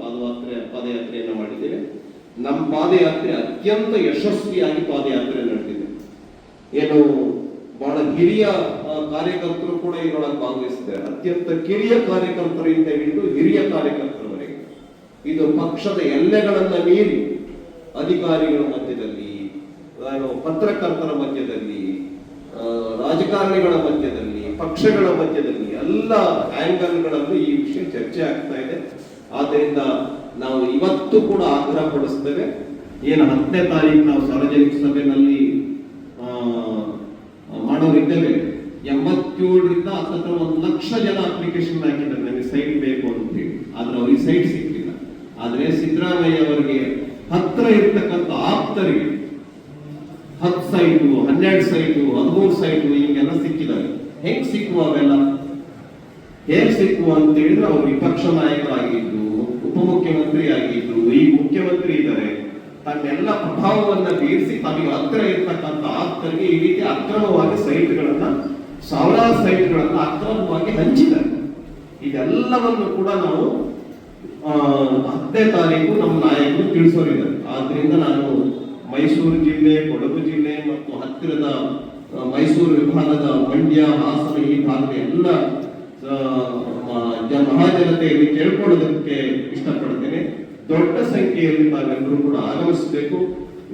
ಪಾದಯಾತ್ರೆ, ಪಾದಯಾತ್ರೆಯನ್ನು ಮಾಡಿದ್ದೇವೆ. ನಮ್ಮ ಪಾದಯಾತ್ರೆ ಅತ್ಯಂತ ಯಶಸ್ವಿಯಾಗಿ ಪಾದಯಾತ್ರೆ ನಡೆದಿದೆ. ಏನು ಬಹಳ ಹಿರಿಯ ಕಾರ್ಯಕರ್ತರು ಕೂಡ ಇದರೊಳಗೆ ಭಾಗವಹಿಸಿದ್ದಾರೆ. ಅತ್ಯಂತ ಕಿರಿಯ ಕಾರ್ಯಕರ್ತರಿಂದ ಹಿಡಿದು ಹಿರಿಯ ಕಾರ್ಯಕರ್ತರವರೆಗೆ. ಇದು ಪಕ್ಷದ ಎಲ್ಲೆಗಳನ್ನ ಮೀರಿ ಅಧಿಕಾರಿಗಳ ಮಧ್ಯದಲ್ಲಿ ಪತ್ರಕರ್ತರ ಮಧ್ಯದಲ್ಲಿ ರಾಜಕಾರಣಿಗಳ ಮಧ್ಯದಲ್ಲಿ, ಪಕ್ಷಗಳ ಮಧ್ಯದಲ್ಲಿ ಎಲ್ಲ ಆಂಗಲ್ಗಳಲ್ಲೂ ಈ ವಿಷಯ ಚರ್ಚೆ ಆಗ್ತಾ ಇದೆ. ಆದ್ದರಿಂದ ನಾವು ಇವತ್ತು ಕೂಡ ಆಗ್ರಹ ಪಡಿಸ್ತೇವೆ. ಏನು ಹತ್ತನೇ ತಾರೀಕು ನಾವು ಸಾರ್ವಜನಿಕ ಸಭೆಯಲ್ಲಿ ಮಾಡೋರಿದ್ದೇವೆ. ಎಂಬತ್ತೇಳರಿಂದ ಹತ್ತತ್ರ ಒಂದು ಲಕ್ಷ ಜನ ಅಪ್ಲಿಕೇಶನ್ ಹಾಕಿದ್ದಾರೆ. ನನಗೆ ಸೈಟ್ ಬೇಕು ಅಂತ ಹೇಳಿ ಆದ್ರೆ ಅವ್ರಿಗೆ ಸೈಟ್ ಸಿಕ್ಕಿಲ್ಲ. ಆದ್ರೆ ಸಿದ್ದರಾಮಯ್ಯ ಅವರಿಗೆ ಹತ್ರ ಇರ್ತಕ್ಕಂಥ ಆಪ್ತರಿಗೆ ಹತ್ತು ಸೈಟು, ಹನ್ನೆರಡು ಸೈಟು, ಹದಿಮೂರು ಸೈಟು ಹಿಂಗೆಲ್ಲ ಸಿಕ್ಕಿದ್ದಾರೆ. ಹೆಂಗ್ ಸಿಕ್ಕುವ ಅವೆಲ್ಲ? ಹೇಗ್ ಸಿಕ್ಕು ಅಂತ ಹೇಳಿದ್ರೆ ಅವರು ವಿಪಕ್ಷ ನಾಯಕರಾಗಿದ್ದು ಉಪಮುಖ್ಯಮಂತ್ರಿ ಆಗಿದ್ರು ಈ ಮುಖ್ಯಮಂತ್ರಿ ಇದ್ದಾರೆ. ತನ್ನೆಲ್ಲ ಪ್ರಭಾವವನ್ನ ಬೀರಿಸಿ ತಮಗೆ ಹತ್ತಿರ ಇರ್ತಕ್ಕಂಥ ಆಪ್ತರಿಗೆ ಈ ರೀತಿ ಅಕ್ರಮವಾಗಿ ಸೈಟ್ಗಳನ್ನ ಸಾವಿರಾರು ಸೈಟ್ಗಳನ್ನ ಅಕ್ರಮವಾಗಿ ಹಂಚಿದ್ದಾರೆ. ಇದೆಲ್ಲವನ್ನು ಕೂಡ ನಾವು ಆ, ಹತ್ತನೇ ತಾರೀಕು ನಮ್ಮ ನಾಯಕರು ತಿಳಿಸೋರಿದ್ದಾರೆ. ಆದ್ರಿಂದ ನಾನು ಮೈಸೂರು ಜಿಲ್ಲೆ ಕೊಡಗು ಜಿಲ್ಲೆ ಮತ್ತು ಹತ್ತಿರದ ಮೈಸೂರು ವಿಭಾಗದ ಮಂಡ್ಯ ಹಾಸನ ಈ ಭಾಗದ ಎಲ್ಲ ಆ, ಇಲ್ಲಿ ಕೇಳ್ಕೊಳ್ಳೋದಕ್ಕೆ ಇಷ್ಟಪಡ್ತೇನೆ. ದೊಡ್ಡ ಸಂಖ್ಯೆಯಲ್ಲಿ ತಾವೆಲ್ಲರೂ ಕೂಡ ಆಗಮಿಸಬೇಕು.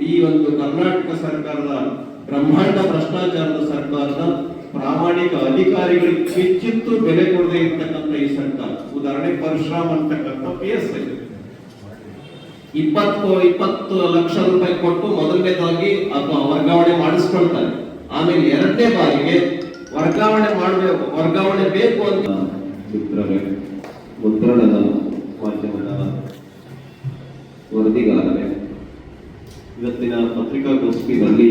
ಈ ಒಂದು ಕರ್ನಾಟಕ ಸರ್ಕಾರದ ಬ್ರಹ್ಮಾಂಡ ಭ್ರಷ್ಟಾಚಾರದ ಸರ್ಕಾರದ ಪ್ರಾಮಾಣಿಕ ಅಧಿಕಾರಿಗಳಿಗೆ ಹೆಚ್ಚಿತ್ತು ಬೆಲೆ ಕೊಡದೆ ಇರ್ತಕ್ಕಂಥ ಈ ಸರ್ಕಾರ ಉದಾಹರಣೆ ಪರಶುರಾಮ್ ಅಂತಕ್ಕಂಥ ಪಿ ಎಸ್ ಇಪ್ಪತ್ತು ಇಪ್ಪತ್ತು ಲಕ್ಷ ರೂಪಾಯಿ ಕೊಟ್ಟು ಮೊದಲನೇದಾಗಿ ವರ್ಗಾವಣೆ ಮಾಡಿಸ್ಕೊಳ್ತಾರೆ. ಆಮೇಲೆ ಎರಡನೇ ಬಾರಿಗೆ ವರ್ಗಾವಣೆ ಮಾಡಬೇಕು ವರ್ಗಾವಣೆ ಬೇಕು ಅಂತ. ಚಿತ್ರವೇ, ಮುದ್ರಣದ ಮಾಧ್ಯಮದ ವರದಿಗಾರರೇ ಇವತ್ತಿನ ಪತ್ರಿಕಾಗೋಷ್ಠಿಯಲ್ಲಿ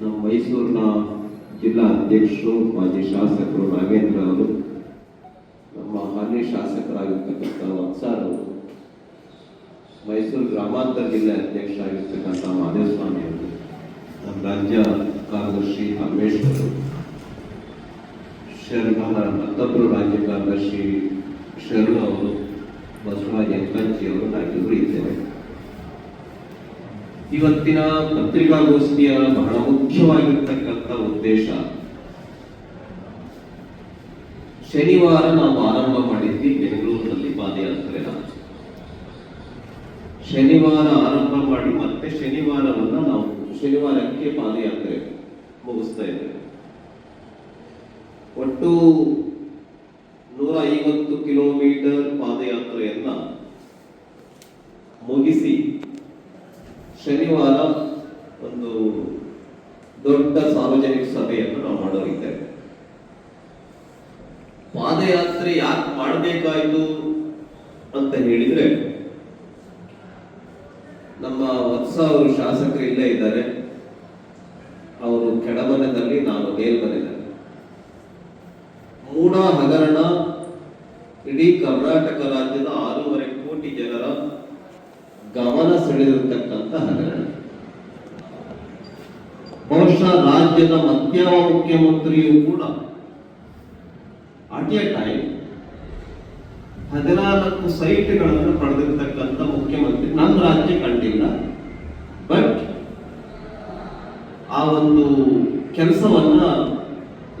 ನಮ್ಮ ಮೈಸೂರಿನ ಜಿಲ್ಲಾ ಅಧ್ಯಕ್ಷರು, ಮಾಜಿ ಶಾಸಕರು ನಾಗೇಂದ್ರ ಅವರು, ನಮ್ಮ ಹಾಲಿ ಶಾಸಕರಾಗಿರ್ತಕ್ಕಂಥ ವತ್ಸಾರ್ ಅವರು, ಮೈಸೂರು ಗ್ರಾಮಾಂತರ ಜಿಲ್ಲೆ ಅಧ್ಯಕ್ಷ ಆಗಿರ್ತಕ್ಕಂಥ ಮಾದೇವಸ್ವಾಮಿ ಅವರು, ನಮ್ಮ ರಾಜ್ಯ ಕಾರ್ಯದರ್ಶಿ ಅಂಬೇಶ್ವರ್ ಶರಣ ಮತ್ತೊಬ್ಬರು ರಾಜ್ಯ ಕಾರ್ಯದರ್ಶಿ ಶರಣ ಅವರು, ಬಸವರಾಜ್ ಎಂಕಂಚಿ ಅವರು ನಾವೆಲ್ಲರೂ ಇದ್ದೇವೆ ಇವತ್ತಿನ ಪತ್ರಿಕಾಗೋಷ್ಠಿಯ ಬಹಳ ಮುಖ್ಯವಾಗಿರ್ತಕ್ಕಂಥ ಉದ್ದೇಶ, ಶನಿವಾರ ನಾವು ಆರಂಭ ಮಾಡಿದ್ವಿ ಬೆಂಗಳೂರಿನಲ್ಲಿ ಪಾದಯಾತ್ರೆ ಶನಿವಾರ ಆರಂಭ ಮಾಡಿ ಮತ್ತೆ ಶನಿವಾರವನ್ನ ನಾವು ಶನಿವಾರಕ್ಕೆ ಪಾದಯಾತ್ರೆ. ಮುಗಿಸ್ತಾ ಇದ್ದೇವೆ ಒಟ್ಟು ನೂರ ಐವತ್ತು ಕಿಲೋಮೀಟರ್ ಪಾದಯಾತ್ರೆಯನ್ನ ಮುಗಿಸಿ ಶನಿವಾರ ಒಂದು ದೊಡ್ಡ ಸಾರ್ವಜನಿಕ ಸಭೆಯನ್ನು ನಾವು ಮಾಡೋರಿದ್ದೇವೆ ಪಾದಯಾತ್ರೆ ಯಾಕೆ ಮಾಡಬೇಕಾಯಿತು ಅಂತ ಹೇಳಿದ್ರೆ ನಮ್ಮ ವತ್ಸ ಅವರು ಶಾಸಕರು ಇಲ್ಲೇ ಇದ್ದಾರೆ ಅವರು ಕೆಳಮನೆಯಲ್ಲಿ ನಾನು ಮೇಲ್ಮನೆಯಲ್ಲಿ ಮೂಡ ಹಗರಣ ಇಡೀ ಕರ್ನಾಟಕ ರಾಜ್ಯದ ಆರೂವರೆ ಕೋಟಿ ಜನರ ಗಮನ ಸೆಳೆದಿರತಕ್ಕಂಥ ಹಗರಣ. ಬಹುಶಃ ರಾಜ್ಯದ ಮಧ್ಯಮ ಮುಖ್ಯಮಂತ್ರಿಯೂ ಕೂಡ ಅಟ್ ಎ ಟೈಮ್ ಹದಿನಾಲ್ಕು ಸೈಟ್ಗಳನ್ನು ಪಡೆದಿರತಕ್ಕಂಥ ಮುಖ್ಯಮಂತ್ರಿ ನಮ್ಮ ರಾಜ್ಯ ಕಂಡಿಲ್ಲ. ಬಟ್ ಆ ಒಂದು ಕೆಲಸವನ್ನ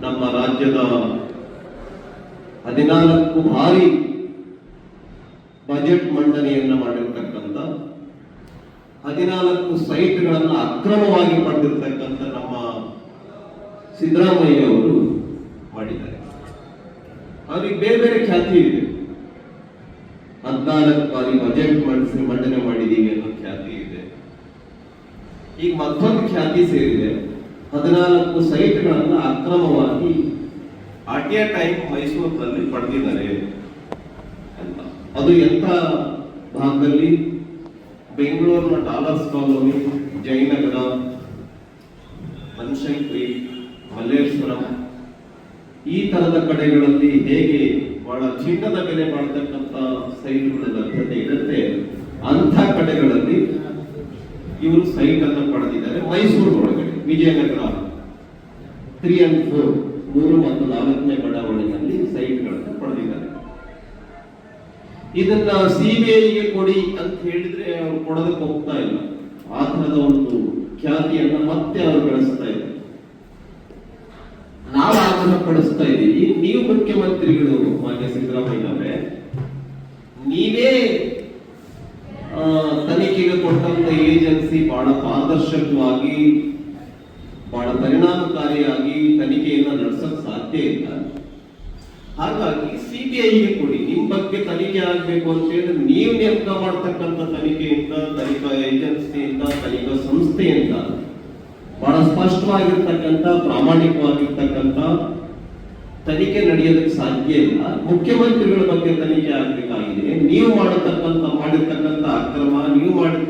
ನಮ್ಮ ರಾಜ್ಯದ ಹದಿನಾಲ್ಕು ಬಾರಿ ಬಜೆಟ್ ಮಂಡನೆಯನ್ನು ಮಾಡಿರ್ತಕ್ಕಂಥ, ಹದಿನಾಲ್ಕು ಸೈಟ್ಗಳನ್ನು ಅಕ್ರಮವಾಗಿ ಪಡೆದಿರ್ತಕ್ಕಂಥ ನಮ್ಮ ಸಿದ್ದರಾಮಯ್ಯ ಅವರು ಮಾಡಿದ್ದಾರೆ. ಅವ್ರಿಗೆ ಬೇರೆ ಬೇರೆ ಖ್ಯಾತಿ ಇದೆ. ಹದಿನಾಲ್ಕು ಬಾರಿ ಬಜೆಟ್ ಮಂಡಿಸಿ ಮಂಡನೆ ಮಾಡಿದೀವಿ ಅನ್ನೋ ಖ್ಯಾತಿ ಇದೆ. ಈಗ ಮತ್ತೊಂದು ಖ್ಯಾತಿ ಸೇರಿದೆ. ಹದಿನಾಲ್ಕು ಸೈಟ್ಗಳನ್ನ ಅಕ್ರಮವಾಗಿ ಅಟ್ ಎ ಟೈಮ್ ಮೈಸೂರಿನಲ್ಲಿ ಪಡೆದಿದ್ದಾರೆ ಅದು ಎಂಥ ಭಾಗದಲ್ಲಿ? ಬೆಂಗಳೂರಿನ ಡಾಲರ್ಸ್ ಕಾಲೋನಿ, ಜಯನಗರ, ಬನಶಂಕರಿ, ಮಲ್ಲೇಶ್ವರಂ. ಈ ತರದ ಕಡೆಗಳಲ್ಲಿ ಹೇಗೆ ಬಹಳ ಚಿನ್ನದ ಬೆಲೆ ಮಾಡತಕ್ಕಂತ ಸೈಟ್ಗಳ ಲಭ್ಯತೆ ಇರುತ್ತೆ, ಅಂಥ ಕಡೆಗಳಲ್ಲಿ ಇವರು ಸೈಟ್ ಅನ್ನು ಪಡೆದಿದ್ದಾರೆ ಮೈಸೂರು ಒಳಗಡೆ ವಿಜಯನಗರ. ತ್ರೀ ಅಂಡ್ ಫೋರ್ ಮೂರು ಮತ್ತು ನಾಲ್ಕನೇ ಬಡಾವಣೆಯಲ್ಲಿ ಸೈಟ್ಗಳನ್ನು ಪಡೆದಿದ್ದಾರೆ. ಇದನ್ನ ಸಿಬಿಐಗೆ ಕೊಡಿ ಅಂತ ಹೇಳಿದ್ರೆ ಅವರು ಕೊಡೋದಕ್ಕೆ ಹೋಗ್ತಾ ಇಲ್ಲ. ಆ ತರದ ಒಂದು ಖ್ಯಾತಿಯನ್ನ ಮತ್ತೆ ಅವರು ಬೆಳೆಸ್ತಾ ಇದ್ದಾರೆ ನಾವು ಆತನ ಪಡಿಸ್ತಾ ಇದ್ದೀವಿ. ನೀವು ಮುಖ್ಯಮಂತ್ರಿಗಳು, ಮಾನ್ಯ ಸಿದ್ದರಾಮಯ್ಯ ಅವರೇ, ನೀವೇ ತನಿಖೆಗೆ ಕೊಟ್ಟಂತ ಏಜೆನ್ಸಿ ಬಹಳ ಪಾರದರ್ಶಕವಾಗಿ ಪರಿಣಾಮಕಾರಿಯಾಗಿ ತನಿಖೆಯನ್ನು ನಡೆಸಕ್ ಸಾಧ್ಯ ಇಲ್ಲ. ಹಾಗಾಗಿ ಸಿಬಿಐಗೆ ಕೊಡಿ. ನಿಮ್ ಬಗ್ಗೆ ತನಿಖೆ ಆಗ್ಬೇಕು ಅಂತ ಹೇಳಿದ್ರೆ ನೀವು ನೇಮಕ ಮಾಡ್ತಕ್ಕಂಥ ತನಿಖೆಯಿಂದ, ತನಿಖಾ ಏಜೆನ್ಸಿಯಿಂದ, ತನಿಖಾ ಸಂಸ್ಥೆಯಿಂದ ಬಹಳ ಸ್ಪಷ್ಟವಾಗಿರ್ತಕ್ಕಂಥ, ಪ್ರಾಮಾಣಿಕವಾಗಿರ್ತಕ್ಕಂಥ ತನಿಖೆ ನಡೆಯೋದಕ್ಕೆ ಸಾಧ್ಯ ಇಲ್ಲ. ಮುಖ್ಯಮಂತ್ರಿಗಳ ಬಗ್ಗೆ ತನಿಖೆ ಆಗ್ಬೇಕಾಗಿದೆ. ನೀವು ಮಾಡತಕ್ಕಂಥ, ಮಾಡಿರ್ತಕ್ಕಂಥ ಅಕ್ರಮ, ನೀವು ಭ್ರಷ್ಟಾಚಾರ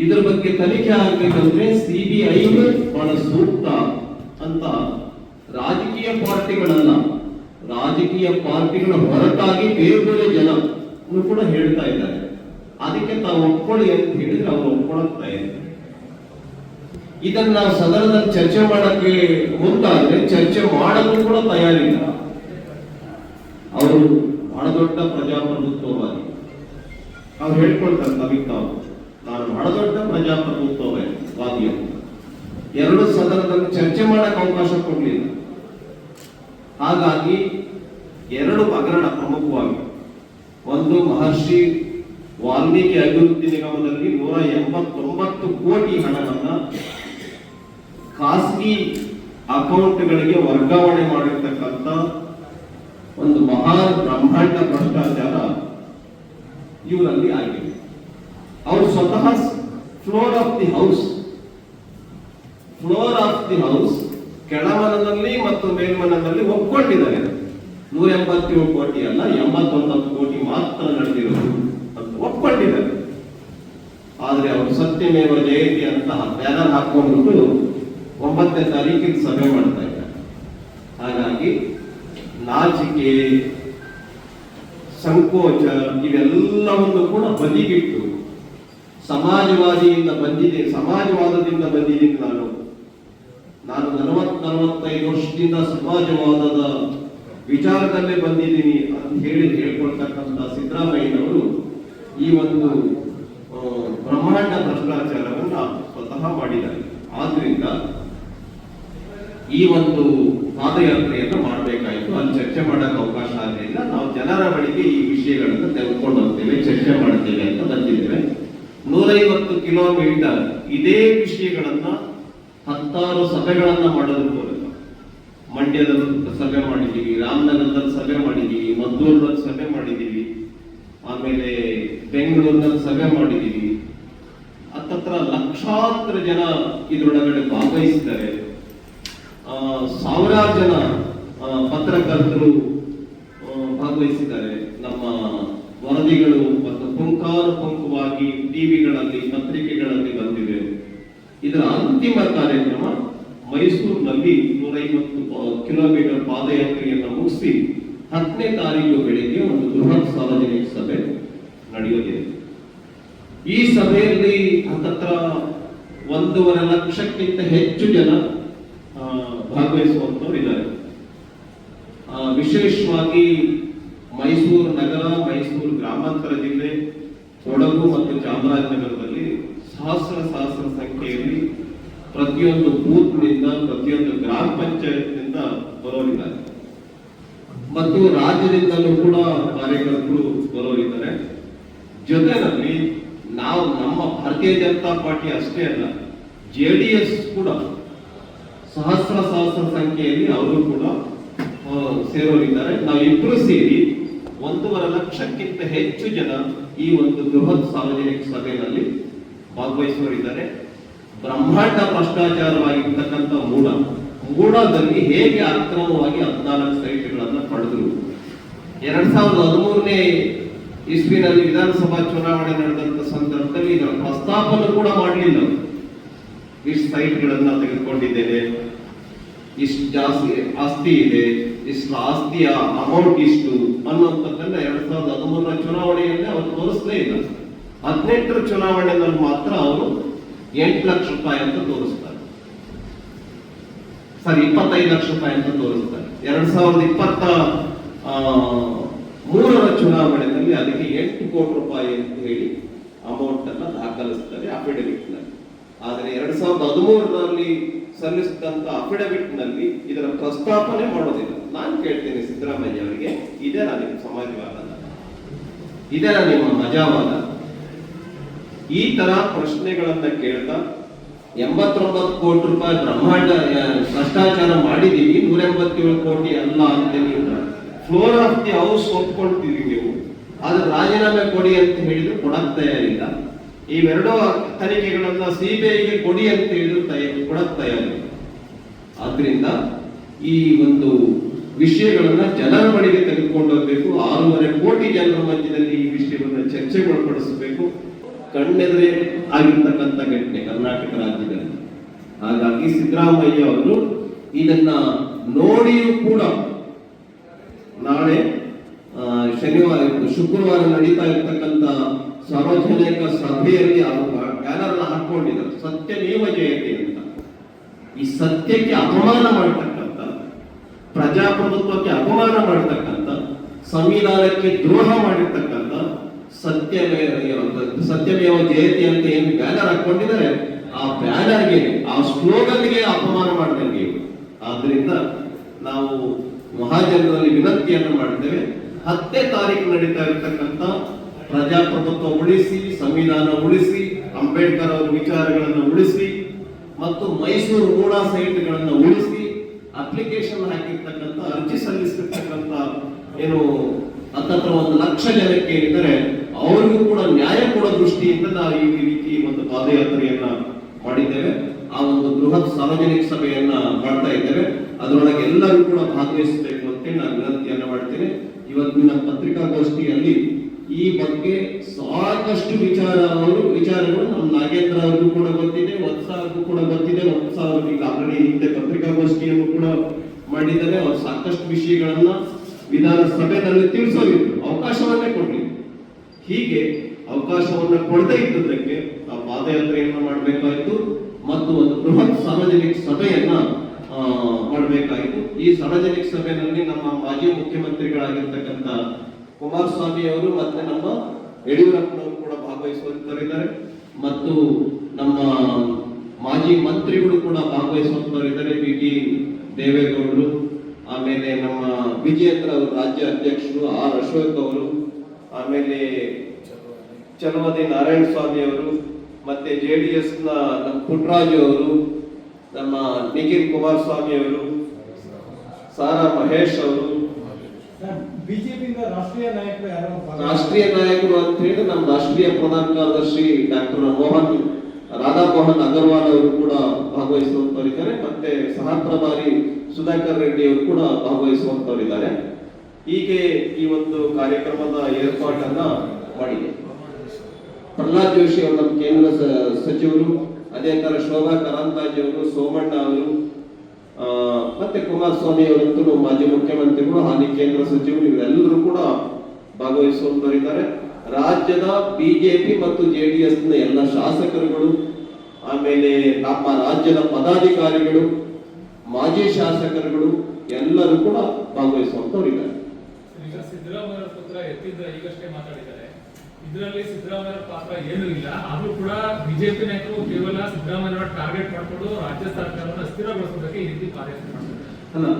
ಇದ್ರ ಬಗ್ಗೆ ತನಿಖೆ ಆಗ್ಬೇಕಂದ್ರೆ ಸಿಬಿಐ ಬಹಳ ಸೂಕ್ತ ಅಂತ ರಾಜಕೀಯ ಪಾರ್ಟಿಗಳನ್ನ ರಾಜಕೀಯ ಪಾರ್ಟಿಗಳ ಹೊರತಾಗಿ ಬೇರೆ ಬೇರೆ ಜನ ಕೂಡ ಹೇಳ್ತಾ ಇದ್ದಾರೆ. ಅದಕ್ಕೆ ತಾವು ಒಪ್ಕೊಳ್ಳಿ ಅಂತ ಹೇಳಿದ್ರೆ ಅವರು ಒಪ್ಕೊಳ್ಳಕ್ ತಯಾರಿ ಇದನ್ನ ನಾವು ಸದನದಲ್ಲಿ ಚರ್ಚೆ ಮಾಡಕ್ಕೆ ಮುಂದಾದ್ರೆ ಚರ್ಚೆ ಮಾಡಲು ಕೂಡ ತಯಾರಿಲ್ಲ. ಅವರು ಬಹಳ ದೊಡ್ಡ ಪ್ರಜಾಪ್ರಭುತ್ವವಾಗಿ ಅವ್ರು ಹೇಳ್ಕೊಳ್ತಾರೆ ನಮಗೆ ತಾವು ನಾನು ಬಹಳ ದೊಡ್ಡ ಪ್ರಜಾಪ್ರಭುತ್ವವೇ. ವಾದಿಯ ಎರಡು ಸದನದಲ್ಲಿ ಚರ್ಚೆ ಮಾಡಕ್ಕೆ ಅವಕಾಶ ಕೊಡಲಿಲ್ಲ. ಹಾಗಾಗಿ ಎರಡು ಹಗರಣ ಪ್ರಮುಖವಾಗಿ. ಒಂದು ಮಹರ್ಷಿ ವಾಲ್ಮೀಕಿ ಅಭಿವೃದ್ಧಿ ನಿಗಮದಲ್ಲಿ ನೂರ ಎಂಬತ್ತೊಂಬತ್ತು ಕೋಟಿ ಹಣವನ್ನ ಖಾಸಗಿ ಅಕೌಂಟ್ಗಳಿಗೆ ವರ್ಗಾವಣೆ ಮಾಡಿರ್ತಕ್ಕಂಥ ಒಂದು ಮಹಾ ಬ್ರಹ್ಮಾಂಡ ಭ್ರಷ್ಟಾಚಾರ ಇವರಲ್ಲಿ ಆಗಿದೆ. ಅವರು ಸ್ವತಃ floor of the house. Floor of the house ಕೆಳಮನದಲ್ಲಿ ಮತ್ತು ಮೇಲ್ಮನದಲ್ಲಿ ಒಪ್ಕೊಂಡಿದ್ದಾರೆ. ನೂರ ಎಂಬತ್ತೇಳು ಕೋಟಿ ಅಲ್ಲ, ಎಂಬತ್ತೊಂಬತ್ತು ಕೋಟಿ ಮಾತ್ರ ನಡೆದಿರೋದು ಅಂತ ಒಪ್ಕೊಂಡಿದ್ದಾರೆ. ಆದ್ರೆ ಅವರು ಸತ್ಯಮೇವ ಜಯಂತಿ ಅಂತ ಬ್ಯಾನರ್ ಹಾಕೊಂಡ್ಬಿಟ್ಟು ಒಂಬತ್ತನೇ ತಾರೀಕಿಗೆ ಸಭೆ ಮಾಡ್ತಾ ಇದ್ದಾರೆ. ಹಾಗಾಗಿ ನಾಚಿಕೆ, ಸಂಕೋಚ, ಇವೆಲ್ಲವನ್ನು ಕೂಡ ಬದಿಗಿಟ್ಟು ಸಮಾಜವಾದಿಯಿಂದ ಬಂದಿದೆ, ಸಮಾಜವಾದದಿಂದ ಬಂದಿದೆ ನಾನು. ನಾನು ನಲವತ್ ನಲವತ್ತೈದು ವರ್ಷದಿಂದ ಸಮಾಜವಾದದ ವಿಚಾರದಲ್ಲೇ ಬಂದಿದ್ದೀನಿ ಅಂತ ಹೇಳಿ ಹೇಳ್ಕೊಳ್ತಕ್ಕಂಥ ಸಿದ್ದರಾಮಯ್ಯನವರು ಈ ಒಂದು ಬ್ರಹ್ಮಾಂಡ ಭ್ರಷ್ಟಾಚಾರವನ್ನ ಸ್ವತಃ ಮಾಡಿದ್ದಾರೆ. ಆದ್ರಿಂದ ಈ ಒಂದು ಪಾದಯಾತ್ರೆಯನ್ನು ಮಾಡಬೇಕಾಯಿತು. ಅಲ್ಲಿ ಚರ್ಚೆ ಮಾಡಕ್ಕೆ ಅವಕಾಶ ಆಗಲಿಲ್ಲ. ನಾವು ಜನರ ಬಳಿಗೆ ಈ ವಿಷಯಗಳನ್ನು ತೆಗೆದುಕೊಂಡು ಹೋಗ್ತೇವೆ, ಚರ್ಚೆ ಮಾಡ್ತೇವೆ ಅಂತ ಬಂದಿದ್ದೇವೆ. ನೂರೈವತ್ತು ಕಿಲೋಮೀಟರ್ ಇದೇ ವಿಷಯಗಳನ್ನ ಹತ್ತಾರು ಸಭೆಗಳನ್ನ ಮಾಡೋದ್ರ ಮೂಲಕ ಮಂಡ್ಯದಲ್ಲಿ ಸಭೆ ಮಾಡಿದ್ದೀವಿ ರಾಮನಗರದಲ್ಲಿ ಸಭೆ ಮಾಡಿದ್ದೀವಿ ಮದ್ದೂರಿನಲ್ಲಿ ಸಭೆ ಮಾಡಿದ್ದೀವಿ ಆಮೇಲೆ ಬೆಂಗಳೂರಿನಲ್ಲಿ ಸಭೆ ಮಾಡಿದ್ದೀವಿ ಹತ್ತತ್ರ ಲಕ್ಷಾಂತರ ಜನ ಇದರೊಳಗಡೆ ಭಾಗವಹಿಸಿದ್ದಾರೆ. ಸಾವಿರಾರು ಜನ ಪತ್ರಕರ್ತರು ಆ, ಭಾಗವಹಿಸಿದ್ದಾರೆ ನಮ್ಮ ವರದಿಗಳು ಮತ್ತು ಪುಂಖಾನುಪುಂಖವಾಗಿ ಟಿವಿಗಳಲ್ಲಿ, ಪತ್ರಿಕೆಗಳಲ್ಲಿ ಬಂದಿದೆ ಇದರ ಅಂತಿಮ ಕಾರ್ಯಕ್ರಮ ಮೈಸೂರಿನಲ್ಲಿ ನೂರೈವತ್ತು ಕಿಲೋಮೀಟರ್ ಪಾದಯಾತ್ರೆಯನ್ನು ಮುಗಿಸಿ ಹತ್ತನೇ ತಾರೀಕು ಬೆಳಿಗ್ಗೆ ಒಂದು ಬೃಹತ್ ಸಾರ್ವಜನಿಕ ಸಭೆ ನಡೆಯೋದಿದೆ ಈ ಸಭೆಯಲ್ಲಿ ಹತ್ತತ್ರ ಒಂದೂವರೆ ಲಕ್ಷಕ್ಕಿಂತ ಹೆಚ್ಚು ಜನ ಭಾಗವಹಿಸುವಂತವ್ರು ಇದ್ದಾರೆ. ವಿಶೇಷವಾಗಿ ಮೈಸೂರು ನಗರ, ಮೈಸೂರು ಗ್ರಾಮಾಂತರ ಜಿಲ್ಲೆ ಕೊಡಗು ಮತ್ತು ಚಾಮರಾಜನಗರದಲ್ಲಿ ಸಹಸ್ರ ಸಹಸ್ರ ಸಂಖ್ಯೆಯಲ್ಲಿ ಪ್ರತಿಯೊಂದು ಬೂತ್ನಿಂದ ಪ್ರತಿಯೊಂದು ಗ್ರಾಮ ಪಂಚಾಯತ್ನಿಂದ ಬರೋರಿದ್ದಾರೆ. ಮತ್ತು ರಾಜ್ಯದಿಂದಲೂ ಕೂಡ ಕಾರ್ಯಕರ್ತರು ಬರೋರಿದ್ದಾರೆ. ಜೊತೆನಲ್ಲಿ ನಾವು ನಮ್ಮ ಭಾರತೀಯ ಜನತಾ ಪಾರ್ಟಿ ಅಷ್ಟೇ ಅಲ್ಲ, ಜೆ ಡಿ ಎಸ್ ಕೂಡ ಸಹಸ್ರ ಸಹಸ್ರ ಸಂಖ್ಯೆಯಲ್ಲಿ ಅವರು ಕೂಡ ಸೇರೋರಿದ್ದಾರೆ. ನಾವಿಬ್ರು ಸೇರಿ ಒಂದೂವರೆ ಲಕ್ಷಕ್ಕಿಂತ ಹೆಚ್ಚು ಜನ ಈ ಒಂದು ಬೃಹತ್ ಸಾರ್ವಜನಿಕ ಸಭೆಯಲ್ಲಿ ಭಾಗವಹಿಸುವರಿದ್ದಾರೆ ಬ್ರಹ್ಮಾಂಡ ಭ್ರಷ್ಟಾಚಾರವಾಗಿರ್ತಕ್ಕಂಥ ಮೂಡ ಮೂಡದಲ್ಲಿ ಹೇಗೆ ಅಕ್ರಮವಾಗಿ ಹದಿನಾಲ್ಕು ಸೈಟ್ಗಳನ್ನು ಪಡೆದರು. ಎರಡ್ ಸಾವಿರದ ಹದಿಮೂರನೇ ಇಸ್ವಿನಲ್ಲಿ ವಿಧಾನಸಭಾ ಚುನಾವಣೆ ನಡೆದಂತ ಸಂದರ್ಭದಲ್ಲಿ ಇದರ ಪ್ರಸ್ತಾಪನ ಕೂಡ ಮಾಡಲಿಲ್ಲ. ಇಷ್ಟು ಸೈಟ್ಗಳನ್ನ ತೆಗೆದುಕೊಂಡಿದ್ದೇನೆ ಇಷ್ಟು ಜಾಸ್ತಿ ಆಸ್ತಿ ಇದೆ. ಇಷ್ಟು ಆಸ್ತಿಯ ಅಮೌಂಟ್ ಇಷ್ಟು ಅನ್ನುವಂಥದ್ದನ್ನ ಎರಡ್ ಸಾವಿರದ ಹದಿಮೂರರ ಚುನಾವಣೆಯಲ್ಲಿ ಅವರು ತೋರಿಸಲೇ ಇಲ್ಲ. ಹದಿನೆಂಟರ ಚುನಾವಣೆಯಲ್ಲಿ ಮಾತ್ರ ಅವರು ಎಂಟು ಲಕ್ಷ ರೂಪಾಯಿ ಅಂತ ತೋರಿಸ್ತಾರೆ. ಸರಿ, ಇಪ್ಪತ್ತೈದು ಲಕ್ಷ ರೂಪಾಯಿ ಅಂತ ತೋರಿಸ್ತಾರೆ. ಎರಡ್ ಸಾವಿರದ ಇಪ್ಪತ್ತ ಮೂರರ ಚುನಾವಣೆಯಲ್ಲಿ ಅದಕ್ಕೆ ಎಂಟು ಕೋಟಿ ರೂಪಾಯಿ ಅಂತ ಹೇಳಿ ಅಮೌಂಟ್ ಅನ್ನ ದಾಖಲಿಸ್ತಾರೆ ಅಫಿಡವಿಟ್ನಲ್ಲಿ ಆದರೆ ಎರಡ್ ಸಾವಿರದ ಹದಿಮೂರರಲ್ಲಿ ಸಲ್ಲಿಸಿದಂತ ಅಫಿಡವಿಟ್ನಲ್ಲಿ ಇದರ ಪ್ರಸ್ತಾಪನೆ ಮಾಡೋದಿಲ್ಲ. ನಾನು ಕೇಳ್ತೇನೆ ಸಿದ್ದರಾಮಯ್ಯ ಅವರಿಗೆ ಇದರ ನಿಮ್ಮ ಸಮಾಜವಾದ ಇದರ ನಿಮ್ಮ ಮಜಾವಾದ. ಈ ತರ ಪ್ರಶ್ನೆಗಳನ್ನ ಕೇಳ್ತಾ ಎಂಬತ್ತೊಂಬತ್ತು ಕೋಟಿ ರೂಪಾಯಿ ಬ್ರಹ್ಮಾಂಡ ಭ್ರಷ್ಟಾಚಾರ ಮಾಡಿದೀವಿ ನೂರ ಎಂಬತ್ತೇಳು ಕೋಟಿ ಅಲ್ಲ ಅಂತ ಫ್ಲೋರ್ ಆಫ್ ದಿ ಹೌಸ್ ಒಪ್ಕೊಳ್ತೀವಿ ನೀವು. ಆದ್ರೆ ರಾಜೀನಾಮೆ ಕೊಡಿ ಅಂತ ಹೇಳಿದ್ರು ಕೊಡಕ್ ತಯಾರಿಲ್ಲ. ಇವೆರಡೂ ತನಿಖೆಗಳನ್ನ ಸಿಬಿಐಗೆ ಕೊಡಿ ಅಂತ ಹೇಳಿದ್ರು ತಯಾರಿ ಕೊಡಕ್ ತಯಾರಿಲ್ಲ. ಆದ್ರಿಂದ ಈ ಒಂದು ವಿಷಯಗಳನ್ನ ಜನರ ಬಳಿಗೆ ತೆಗೆದುಕೊಂಡು ಹೋಗ್ಬೇಕು ಆರೂವರೆ ಕೋಟಿ ಜನರ ಮಧ್ಯದಲ್ಲಿ ಈ ವಿಷಯವನ್ನ ಚರ್ಚೆಗೊಳಪಡಿಸಬೇಕು. ಕಣ್ಣೆದರೆ ಆಗಿರ್ತಕ್ಕಂಥ ಘಟನೆ ಕರ್ನಾಟಕ ರಾಜ್ಯದಲ್ಲಿ. ಹಾಗಾಗಿ ಸಿದ್ದರಾಮಯ್ಯ ಅವರು ಇದನ್ನ ನೋಡಿಯೂ ಕೂಡ ನಾಳೆ ಶನಿವಾರ, ಶುಕ್ರವಾರ ನಡೀತಾ ಇರ್ತಕ್ಕಂಥ ಸಾರ್ವಜನಿಕ ಸಭೆಯಲ್ಲಿ ಬ್ಯಾನರ್ ಹಾಕೊಂಡಿದ್ದಾರೆ. ಸತ್ಯ ನಿಯಮ ಜಯತೆ ಅಂತ. ಈ ಸತ್ಯಕ್ಕೆ ಅಪಮಾನ ಮಾಡತಕ್ಕಂಥ ಪ್ರಜಾಪ್ರಭುತ್ವಕ್ಕೆ ಅಪಮಾನ ಮಾಡತಕ್ಕಂಥ, ಸಂವಿಧಾನಕ್ಕೆ ದ್ರೋಹ ಮಾಡಿರ್ತಕ್ಕಂಥ ಸತ್ಯವೇ ಸತ್ಯಮೇವ ಜಯತಿ ಅಂತ ಏನು ಬ್ಯಾನರ್ ಹಾಕೊಂಡಿದ್ದಾರೆ ಆ ಬ್ಯಾನರ್ಗೆ, ಆ ಸ್ಲೋಗನ್ಗೆ ಅಪಮಾನ ಮಾಡಿದಂಗೆ. ಆದ್ರಿಂದ ನಾವು ಮಹಾಜನರಲ್ಲಿ ವಿನಂತಿಯನ್ನು ಮಾಡಿದ್ದೇವೆ ಹತ್ತನೇ ತಾರೀಕು ನಡೀತಾ ಇರತಕ್ಕಂಥ ಪ್ರಜಾಪ್ರಭುತ್ವ ಉಳಿಸಿ, ಸಂವಿಧಾನ ಉಳಿಸಿ, ಅಂಬೇಡ್ಕರ್ ಅವರ ವಿಚಾರಗಳನ್ನು ಉಳಿಸಿ, ಮತ್ತು ಮೈಸೂರು ಮೂಡಾ ಸೈಟ್ಗಳನ್ನು ಉಳಿಸಿ ಅಪ್ಲಿಕೇಶನ್ ಹಾಕಿರ್ತಕ್ಕಂಥ, ಅರ್ಜಿ ಸಲ್ಲಿಸಿರ್ತಕ್ಕಂಥ ಏನು ಹತ್ತತ್ರ ಒಂದು ಲಕ್ಷ ಜನಕ್ಕೆ ಇದ್ದರೆ ಅವರಿಗೂ ಕೂಡ ನ್ಯಾಯ ಕೊಡೋ ದೃಷ್ಟಿಯಿಂದ ನಾವು ಈ ರೀತಿ ಒಂದು ಪಾದಯಾತ್ರೆಯನ್ನ ಮಾಡಿದ್ದೇವೆ. ಆ ಒಂದು ಬೃಹತ್ ಸಾರ್ವಜನಿಕ ಸಭೆಯನ್ನ ಮಾಡ್ತಾ ಇದ್ದೇವೆ. ಅದರೊಳಗೆ ಎಲ್ಲರೂ ಕೂಡ ಭಾಗವಹಿಸಬೇಕು ಅಂತ ನಾನು ವಿನಂತಿಯನ್ನ ಮಾಡ್ತೇನೆ. ಇವತ್ತಿನ ಪತ್ರಿಕಾಗೋಷ್ಠಿಯಲ್ಲಿ ಈ ಬಗ್ಗೆ ಸಾಕಷ್ಟು ವಿಚಾರ ಅವರು ವಿಚಾರಗಳು ನಮ್ಮ ನಾಗೇಂದ್ರ ಅವ್ರಿಗೂ ಕೂಡ ಗೊತ್ತಿದೆ ವತ್ಸ ಅವ್ರಿಗೂ ಕೂಡ ಗೊತ್ತಿದೆ. ವತ್ಸ ಅವ್ರಿಗೆ ಈಗ ಆಲ್ರೆಡಿ ಹಿಂದೆ ಪತ್ರಿಕಾಗೋಷ್ಠಿಯನ್ನು ಕೂಡ ಮಾಡಿದ್ದಾರೆ. ಅವ್ರು ಸಾಕಷ್ಟು ವಿಷಯಗಳನ್ನ ವಿಧಾನಸಭೆಯಲ್ಲಿ ತಿಳಿಸೋಗಿದ್ರು ಅವಕಾಶವನ್ನೇ ಕೊಡ್ಲಿ ಹೀಗೆ ಅವಕಾಶವನ್ನ ಕೊಡದೇ ಇದ್ದದಕ್ಕೆ ಆ ಪಾದಯಾತ್ರೆಯನ್ನ ಮಾಡಬೇಕಾಯಿತು ಮತ್ತು ಒಂದು ಬೃಹತ್ ಸಾರ್ವಜನಿಕ ಸಭೆಯನ್ನ ಮಾಡಬೇಕಾಯಿತು. ಈ ಸಾರ್ವಜನಿಕ ಸಭೆಯಲ್ಲಿ ನಮ್ಮ ಮಾಜಿ ಮುಖ್ಯಮಂತ್ರಿಗಳಾಗಿರ್ತಕ್ಕಂಥ ಕುಮಾರಸ್ವಾಮಿ ಅವರು ಮತ್ತೆ ನಮ್ಮ ಯಡಿಯೂರಪ್ಪನವರು ಕೂಡ ಭಾಗವಹಿಸುವಂತವರಿದ್ದಾರೆ. ಮತ್ತು ನಮ್ಮ ಮಾಜಿ ಮಂತ್ರಿಗಳು ಕೂಡ ಭಾಗವಹಿಸುವಂತವರಿದ್ದಾರೆ ಬಿ ಟಿ ದೇವೇಗೌಡರು. ಆಮೇಲೆ ನಮ್ಮ ವಿಜಯೇಂದ್ರ ಅವರು ರಾಜ್ಯ ಅಧ್ಯಕ್ಷರು, ಆರ್ ಅಶೋಕ್ ಅವರು. ಆಮೇಲೆ ಚಲವದಿ ನಾರಾಯಣ ಸ್ವಾಮಿ ಅವರು, ಮತ್ತೆ ಜೆ ಡಿ ಎಸ್ನ ನಮ್ಮ ಪುಟ್ಟರಾಜು ಅವರು, ನಮ್ಮ ನಿಖಿಲ್ ಕುಮಾರಸ್ವಾಮಿ ಅವರು, ಸಾರಾ ಮಹೇಶ್ ಅವರು ರಾಷ್ಟ್ರೀಯ ನಾಯಕರು ರಾಷ್ಟ್ರೀಯ ನಾಯಕರು ಅಂತ ಹೇಳಿ ನಮ್ಮ ರಾಷ್ಟ್ರೀಯ ಪ್ರಧಾನ ಕಾರ್ಯದರ್ಶಿ ಡಾಕ್ಟರ್ ಮೋಹನ್, ರಾಧಾ ಮೋಹನ್ ಅಗರ್ವಾಲ್ ಅವರು ಕೂಡ ಭಾಗವಹಿಸುವಂತವರಿದ್ದಾರೆ ಮತ್ತೆ ಸಹ ಪ್ರಭಾರಿ ಸುಧಾಕರ್ ರೆಡ್ಡಿ ಅವರು ಕೂಡ ಭಾಗವಹಿಸುವಂತವರಿದ್ದಾರೆ ಹೀಗೆ ಈ ಒಂದು ಕಾರ್ಯಕ್ರಮದ ಏರ್ಪಾಟನ್ನ ಮಾಡಿದೆ. ಪ್ರಹ್ಲಾದ್ ಜೋಶಿ ಅವರು ನಮ್ಮ ಕೇಂದ್ರ ಸಚಿವರು, ಅದೇ ತರ ಶೋಭಾ ಕರಾಂತಾಜಿ ಅವರು, ಸೋಮಣ್ಣ ಅವರು ಮತ್ತೆ ಕುಮಾರಸ್ವಾಮಿ ಅವರಂತೂ ಮಾಜಿ ಮುಖ್ಯಮಂತ್ರಿಗಳು, ಹಾಲಿ ಕೇಂದ್ರ ಸಚಿವರು, ಇವರೆಲ್ಲರೂ ಕೂಡ ಭಾಗವಹಿಸುವಂತರಿದ್ದಾರೆ ರಾಜ್ಯದ ಬಿಜೆಪಿ ಮತ್ತು ಜೆಡಿಎಸ್ನ ನ ಎಲ್ಲ ಶಾಸಕರುಗಳು, ಆಮೇಲೆ ನಮ್ಮ ರಾಜ್ಯದ ಪದಾಧಿಕಾರಿಗಳು, ಮಾಜಿ ಶಾಸಕರುಗಳು, ಎಲ್ಲರೂ ಕೂಡ ಭಾಗವಹಿಸುವಂತವರಿದ್ದಾರೆ. ಇದರಲ್ಲಿ ಸಿದ್ದರಾಮಯ್ಯ ಪಾತ್ರ ಏನೂ ಇಲ್ಲ. ಆದ್ರೂ ಕೂಡ ಬಿಜೆಪಿ ನಾಯಕರು ಕೇವಲ ಸಿದ್ದರಾಮಯ್ಯ ಟಾರ್ಗೆಟ್ ಮಾಡಿಕೊಂಡು ರಾಜ್ಯ ಸರ್ಕಾರವನ್ನು ಅಸ್ಥಿರಗೊಳಿಸೋದಕ್ಕೆ ಈ ರೀತಿ ಕಾರ್ಯಾಚರಣೆ ಮಾಡ್ತಾರೆ.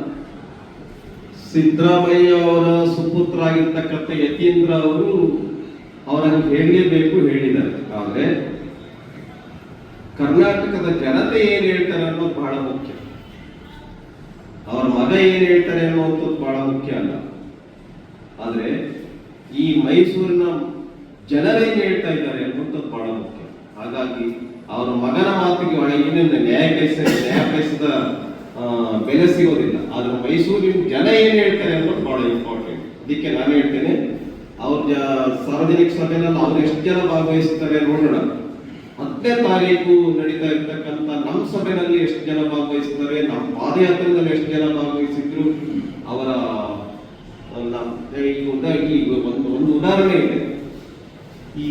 ಸಿದ್ದರಾಮಯ್ಯ ಅವರ ಸುಪುತ್ರ ಆಗಿರ್ತಕ್ಕಂಥ ಯತೀಂದ್ರ ಅವರು ಅವರನ್ನು ಹೇಳಲೇಬೇಕು ಹೇಳಿದ್ದಾರೆ. ಆದ್ರೆ ಕರ್ನಾಟಕದ ಜನತೆ ಏನ್ ಹೇಳ್ತಾರೆ ಅನ್ನೋದು ಬಹಳ ಮುಖ್ಯ. ಅವರ ಮಗ ಏನ್ ಹೇಳ್ತಾರೆ ಅನ್ನುವಂಥದ್ದು ಬಹಳ ಮುಖ್ಯ ಅಲ್ಲ. ಆದರೆ ಈ ಮೈಸೂರಿನ ಜನರೇನ್ ಹೇಳ್ತಾ ಇದ್ದಾರೆ ಅನ್ನುವಂಥದ್ದು ಬಹಳ ಮುಖ್ಯ. ಹಾಗಾಗಿ ಅವರ ಮಗನ ಮಾತಿಗೆ ಏನೇನು ನ್ಯಾಯ ಬಯಸ ನ್ಯಾಯ ಬಯಸಿದ ಆ, ಬೆಲೆ ಸಿಗೋದಿಲ್ಲ. ಆದ್ರೆ ಮೈಸೂರಿನ ಜನ ಏನು ಹೇಳ್ತಾರೆ ಅನ್ನೋದು ಬಹಳ ಇಂಪಾರ್ಟೆಂಟ್ ಅದಕ್ಕೆ ನಾನು ಹೇಳ್ತೇನೆ ಅವ್ರ ಸಾರ್ವಜನಿಕ ಸಭೆಯಲ್ಲಿ ಅವ್ರು ಎಷ್ಟು ಜನ ಭಾಗವಹಿಸ್ತಾರೆ ನೋಡೋಣ. ಹತ್ತನೇ ತಾರೀಕು ನಡೀತಾ ಇರ್ತಕ್ಕಂಥ ನಮ್ಮ ಸಭೆಯಲ್ಲಿ ಎಷ್ಟು ಜನ ಭಾಗವಹಿಸ್ತಾರೆ ನಮ್ಮ ಪಾದಯಾತ್ರೆಯಲ್ಲಿ ಎಷ್ಟು ಜನ ಭಾಗವಹಿಸಿದ್ರು ಅವರ ಒಂದು ಒಂದು ಉದಾಹರಣೆ ಇದೆ. ಈ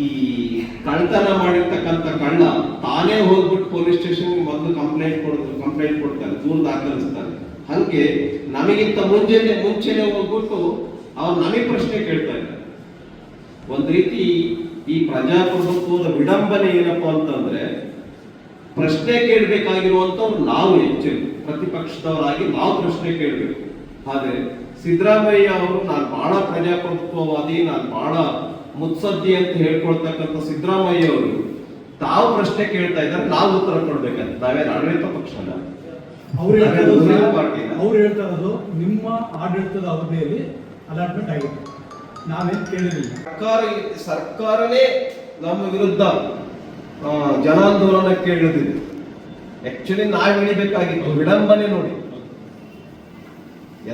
ಕಳ್ತನ ಮಾಡಿರ್ತಕ್ಕಂಥ ಕಳ್ಳ ತಾನೇ ಹೋಗ್ಬಿಟ್ಟು ಪೊಲೀಸ್ ಸ್ಟೇಷನ್ ಬಂದು ಕಂಪ್ಲೇಂಟ್ ಕೊಡ್ತಾರೆ ಕಂಪ್ಲೇಂಟ್ ಕೊಡ್ತಾರೆ, ದೂರ ದಾಖಲಿಸ್ತಾರೆ. ಹಂಗೆ ನಮಗಿಂತ ಮುಂಚೆನೆ ಮುಂಚೆನೆ ಹೋಗ್ಬಿಟ್ಟು ಅವ್ರು ನಮಗೆ ಪ್ರಶ್ನೆ ಕೇಳ್ತಾ ಇದ್ದಾರೆ. ಒಂದ್ ರೀತಿ ಈ ಪ್ರಜಾಪ್ರಭುತ್ವದ ವಿಡಂಬನೆ ಏನಪ್ಪಾ ಅಂತಂದ್ರೆ ಪ್ರಶ್ನೆ ಕೇಳಬೇಕಾಗಿರುವಂತವ್ರು ನಾವು ಹೆಚ್ಚು ಪ್ರತಿಪಕ್ಷದವರಾಗಿ ನಾವು ಪ್ರಶ್ನೆ ಕೇಳಬೇಕು. ಆದರೆ ಸಿದ್ದರಾಮಯ್ಯ ಅವರು, ನಾನು ಬಹಳ ಪ್ರಜಾಪ್ರಭುತ್ವವಾದಿ, ನಾನು ಬಹಳ ಮುತ್ಸದ್ದಿ ಅಂತ ಹೇಳ್ಕೊಳ್ತಕ್ಕಂಥ ಸಿದ್ದರಾಮಯ್ಯ ಅವರು ತಾವು ಪ್ರಶ್ನೆ ಕೇಳ್ತಾ ಇದ್ದಾರೆ ನಾವು ಉತ್ತರ ಕೊಡ್ಬೇಕಂತ. ತಾವೇ ಆಡಳಿತ ಪಕ್ಷ ಅಲ್ಲ ಅವ್ರು ಹೇಳ್ತಾ ಇರೋದು ನಿಮ್ಮ ಆಡಳಿತದ ಅವಧಿಯಲ್ಲಿ ಅಲಾಟ್ಮೆಂಟ್ ಆಗಿದೆ. ನಾವೇನು ಕೇಳಿರಲಿಲ್ಲ. ಸರ್ಕಾರ ಸರ್ಕಾರನೇ ನಮ್ಮ ವಿರುದ್ಧ ಜನಾಂದೋಲನಕ್ಕೆ ಇಳಿದಿದೆ. ಆಕ್ಚುಲಿ ನಾವು ಇಳಿಬೇಕಾಗಿತ್ತು ವಿಡಂಬನೆ ನೋಡಿ.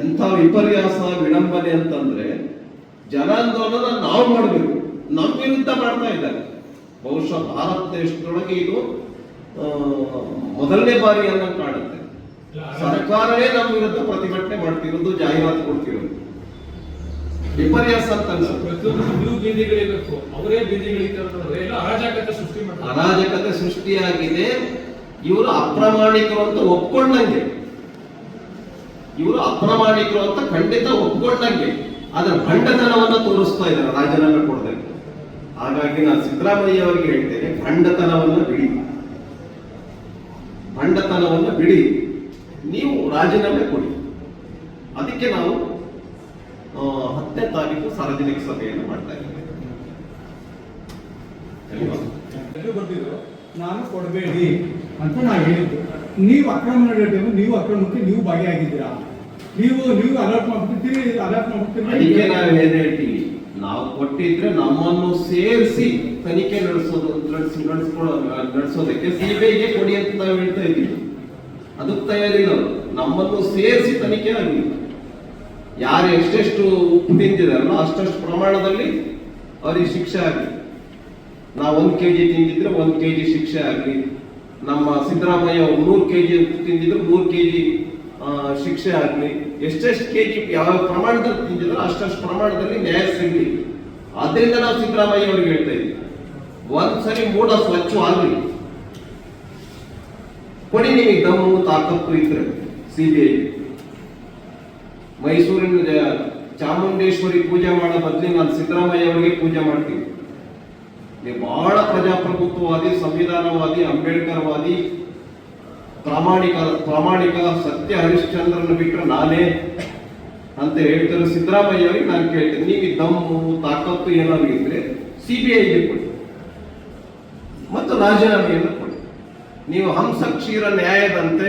ಎಂಥ ವಿಪರ್ಯಾಸ ವಿಡಂಬನೆ ಅಂತಂದ್ರೆ ಜನಾಂದೋಲನ ನಾವು ಮಾಡಬೇಕು. ನಮ್ಮ ವಿರುದ್ಧ ಮಾಡ್ತಾ ಇದ್ದಾರೆ. ಬಹುಶಃ ಭಾರತ ದೇಶದೊಳಗೆ ಇದು ಮೊದಲನೇ ಬಾರಿ ಅನ್ನ ಕಾಣುತ್ತೆ. ಸರ್ಕಾರವೇ ನಮ್ಮ ವಿರುದ್ಧ ಪ್ರತಿಭಟನೆ ಮಾಡ್ತಿರೋದು ಜಾಹೀರಾತು ಕೊಡ್ತಿರೋದು. ವಿಪರ್ಯಾಸ ಅಂತ ಅರಾಜಕತೆ ಸೃಷ್ಟಿಯಾಗಿದೆ. ಇವರು ಅಪ್ರಾಮಾಣಿಕರು ಅಂತ ಒಪ್ಕೊಂಡಂಗೆ. ಇವರು ಅಪ್ರಾಮಾಣಿಕರು ಅಂತ ಖಂಡಿತ ಒಪ್ಕೊಂಡಂಗೆ. ಅದರ ಭಂಡತನವನ್ನ ತೋರಿಸ್ತಾ ಇದ್ದಾರೆ ರಾಜೀನಾಮೆ ಕೊಡಬೇಕು. ಹಾಗಾಗಿ ನಾನು ಸಿದ್ದರಾಮಯ್ಯ ಅವರಿಗೆ ಹೇಳ್ತೇನೆ, ಭಂಡತನವನ್ನು ಬಿಡಿ. ಭಂಡತನವನ್ನು ಬಿಡಿ. ನೀವು ರಾಜೀನಾಮೆ ಕೊಡಿ. ಅದಕ್ಕೆ ನಾವು ಹತ್ತನೇ ತಾರೀಕು ಸಾರ್ವಜನಿಕ ಸಭೆಯನ್ನು ಮಾಡ್ತಾ ಇದ್ದೇವೆ. ನಾನು ಕೊಡಬೇಡಿ ಅಂತ ನಾವು ಹೇಳಿದ್ದು. ನೀವು ಅಕ್ರಮ ನೀವು ಅಕ್ರಮಕ್ಕೆ ನೀವು ಭಾಗಿಯಾಗಿದ್ದೀರಾ ನೀವು ನೀವು ಅಲರ್ಟ್ ಮಾಡ್ಬಿಡ್ತೀರಿ ಅಲರ್ಟ್ ಅದಕ್ಕೆ ಮಾಡ್ಬಿಡ್ತೀರಿ ನಾವು ಏನ್ ಹೇಳ್ತೀವಿ ನಾವು ಕೊಟ್ಟಿದ್ರೆ ನಮ್ಮನ್ನು ಸೇರಿಸಿ ತನಿಖೆ ನಡೆಸೋದು, ನಡೆಸಿ ನಡೆಸ್ಕೊಳ್ಳೋ ನಡೆಸೋದಕ್ಕೆ ಸಿಬಿಐಗೆ ಕೊಡಿ ಅಂತ ನಾವು ಹೇಳ್ತಾ ಇದ್ದೀವಿ. ಅದಕ್ಕೆ ತಯಾರಿ ನಾವು ನಮ್ಮನ್ನು ಸೇರಿಸಿ ತನಿಖೆ ಆಗಲಿ. ಯಾರು ಎಷ್ಟೆಷ್ಟು ಉಪ್ಪು ತಿಂದಿದಾರಲ್ಲ ಅಷ್ಟಷ್ಟು ಪ್ರಮಾಣದಲ್ಲಿ ಅವ್ರಿಗೆ ಶಿಕ್ಷೆ ಆಗಲಿ. ನಾವು ಒಂದ್ ಕೆಜಿ ತಿಂದಿದ್ರೆ ಕೆ ಕೆಜಿ ಶಿಕ್ಷೆ ಆಗಲಿ. ನಮ್ಮ ಸಿದ್ದರಾಮಯ್ಯ ಅವ್ರು ಕೆ ಕೆಜಿ ಉಪ್ಪು ತಿಂದಿದ್ರೆ ನೂರು ಕೆಜಿ ಶಿಕ್ಷೆ ಆಗಲಿ. ಎಷ್ಟೆಷ್ಟು ಕೆಜಿ ಯಾವ ಪ್ರಮಾಣದಲ್ಲಿ ತಿಂದಿದ್ರು ಅಷ್ಟಷ್ಟು ಪ್ರಮಾಣದಲ್ಲಿ ನ್ಯಾಯ ಸಿಗಲಿ. ಆದ್ರಿಂದ ನಾವು ಸಿದ್ದರಾಮಯ್ಯ ಅವ್ರಿಗೆ ಹೇಳ್ತಾ ಇದ್ದೀವಿ ಒಂದ್ಸರಿ ಮೂಡ ಸ್ವಚ್ಛವಾಗಲಿ ಕೊಡಿ ನಿಮಗೆ ದಮ್ಮು ತಾಕತ್ತು ಇದ್ರೆ ಸಿಬಿಐ. ಮೈಸೂರಿನ ಚಾಮುಂಡೇಶ್ವರಿ ಪೂಜೆ ಮಾಡೋ ಬದಲಿ ನಾನು ಸಿದ್ದರಾಮಯ್ಯ ಅವರಿಗೆ ಪೂಜೆ ಮಾಡ್ತೀನಿ. ನೀವು ಬಹಳ ಪ್ರಜಾಪ್ರಭುತ್ವವಾದಿ, ಸಂವಿಧಾನವಾದಿ, ಅಂಬೇಡ್ಕರ್ವಾದಿ ಪ್ರಾಮಾಣಿಕ ಪ್ರಾಮಾಣಿಕ ಸತ್ಯ ಹರಿಶ್ಚಂದ್ರನ ಬಿಟ್ಟರೆ ನಾನೇ ಅಂತ ಹೇಳ್ತಾರೆ ಸಿದ್ದರಾಮಯ್ಯ ಅವರಿಗೆ ನಾನು ಕೇಳ್ತೇನೆ. ನೀವು ದಮ್ಮು ತಾಕತ್ತು ಏನಾದ್ರು ಇದ್ರೆ ಸಿಬಿಐಗೆ ಕೊಡಿ. ಮತ್ತು ರಾಜೀನಾಮೆಯನ್ನು ಕೊಡಿ. ನೀವು ಹಂಸ ಕ್ಷೀರ ನ್ಯಾಯದಂತೆ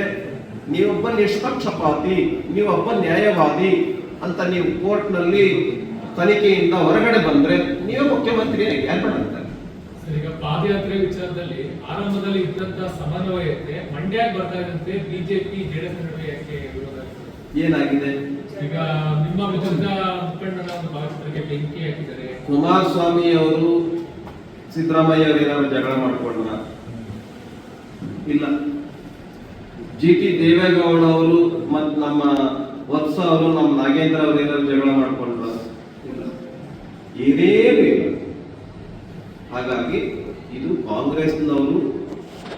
ನೀವೊಬ್ಬ ನಿಷ್ಪಕ್ಷಪಾತಿ ನೀವೊಬ್ಬ ನ್ಯಾಯವಾದಿ ಅಂತ ನೀವು ಕೋರ್ಟ್ನಲ್ಲಿ ತನಿಖೆಯಿಂದ ಹೊರಗಡೆ ಬಂದ್ರೆ ನೀವು ಮುಖ್ಯಮಂತ್ರಿ ಯಾರು ಅಂತಾರೆ ಸರ್, ಈಗ ಪಾದಯಾತ್ರೆ ವಿಚಾರದಲ್ಲಿ ಆರಂಭದಲ್ಲಿ ಇದ್ದಂತ ಸಮನ್ವಯತೆ ಮಂಡ್ಯ ಬರ್ತಾ ಇದ್ದಂತೆ ಬಿಜೆಪಿ ಜೆಡಿಎಸ್ ನಡುವೆ ಯಾಕೆ ವಿರೋಧ? ಏನಾಗಿದೆ? ಈಗ ನಿಮ್ಮ ವಿರುದ್ಧ ಮುಖಂಡರ ಒಂದು ಭಾವಚಿತ್ರಕ್ಕೆ ಬೆಂಕಿ ಹಾಕಿದ್ದಾರೆ. ಕುಮಾರಸ್ವಾಮಿ ಅವರು ಸಿದ್ದರಾಮಯ್ಯ ಅವರು ಏನಾದ್ರು ಜಗಳ ಮಾಡಿಕೊಂಡ ಇಲ್ಲ. ಜಿ ಟಿ ದೇವೇಗೌಡ ಅವರು ಮತ್ತು ನಮ್ಮ ವತ್ಸ ಅವರು ನಮ್ಮ ನಾಗೇಂದ್ರ ಅವರು ಏನಾದ್ರು ಜಗಳ ಮಾಡಿಕೊಂಡ್ರ? ಇಲ್ಲ. ಏನೇನು ಇಲ್ಲ ಹಾಗಾಗಿ ಇದು ಕಾಂಗ್ರೆಸ್ನವರು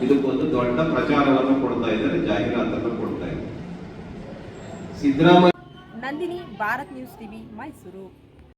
ಇದಕ್ಕೊಂದು ದೊಡ್ಡ ಪ್ರಚಾರವನ್ನು ಕೊಡ್ತಾ ಇದ್ದಾರೆ, ಜಾಹೀರಾತನ್ನು ಕೊಡ್ತಾ ಇದ್ದಾರೆ. Siddaramaiah Nandini, Bharat news TV, Mysuru.